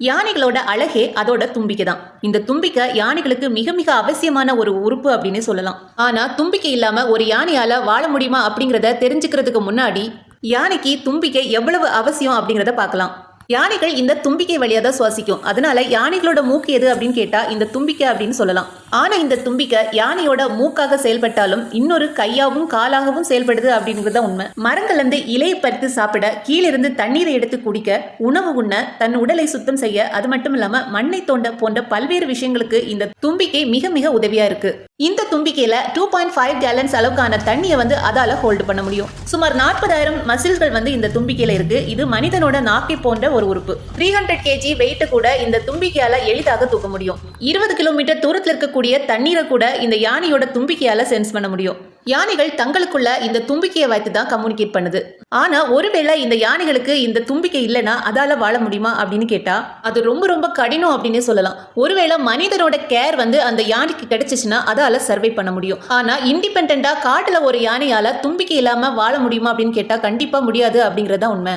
யானைகளோட அழகே அதோட தும்பிக்கை தான் இந்த தும்பிக்கை யானைகளுக்கு மிக மிக அவசியமான ஒரு உறுப்பு அப்படின்னு சொல்லலாம். ஆனா தும்பிக்கை இல்லாம ஒரு யானையால வாழ முடியுமா அப்படிங்கறத தெரிஞ்சுக்கிறதுக்கு முன்னாடி யானைக்கு தும்பிக்கை எவ்வளவு அவசியம் அப்படிங்கறத பார்க்கலாம். யானைகள் இந்த தும்பிக்கை வழியாக தான் சுவாசிக்கும். அதனால யானைகளோட மூக்கு எது அப்படின்னு கேட்டா இந்த தும்பிக்கை அப்படின்னு சொல்லலாம். ஆனா இந்த தும்பிக்கை யானையோட மூக்காக செயல்பட்டாலும் இன்னொரு கையாகவும் காலாகவும் செயல்படுது அப்படிங்கிறது தான் உண்மை. மரங்கள்ல இருந்து இலையை பறித்து சாப்பிட கீழிருந்து தண்ணீரை எடுத்து குடிக்க உணவு உண்ண தன் உடலை சுத்தம் செய்ய அது மட்டும் இல்லாம மண்ணை தோண்ட போன்ற பல்வேறு விஷயங்களுக்கு இந்த தும்பிக்கை மிக மிக உதவியா இருக்கு. இந்த தும்பிக்கையில டூ பாயிண்ட் ஃபைவ் கேலன்ஸ் அளவுக்கான தண்ணியை வந்து அதால ஹோல்டு பண்ண முடியும். சுமார் நாற்பதாயிரம் மசில்கள் வந்து இந்த தும்பிக்கையில இருக்கு. இது மனிதனோட நாக்கை போன்ற ஒரு உறுப்பு. த்ரீ ஹண்ட்ரட் கேஜி வெயிட் கூட இந்த தும்பிக்கையால எளிதாக தூக்க முடியும். இருபது கிலோமீட்டர் தூரத்தில் இருக்கக்கூடிய தண்ணீரை கூட இந்த யானையோட தும்பிக்கையால சென்ஸ் பண்ண முடியும். யானைகள் தங்களுக்குள்ள இந்த தும்பிக்கையை வைத்து தான் கம்யூனிகேட் பண்ணுது. ஆனா ஒருவேளை இந்த யானைகளுக்கு இந்த தும்பிக்கை இல்லைன்னா அதால வாழ முடியுமா அப்படின்னு கேட்டா அது ரொம்ப ரொம்ப கடினம் அப்படின்னே சொல்லலாம். ஒருவேளை மனிதனோட கேர் வந்து அந்த யானைக்கு கிடைச்சிச்சுன்னா அதால சர்வை பண்ண முடியும். ஆனா இண்டிபெண்டா காட்டுல ஒரு யானையால தும்பிக்கை இல்லாம வாழ முடியுமா அப்படின்னு கேட்டா கண்டிப்பா முடியாது அப்படிங்கறதா உண்மை.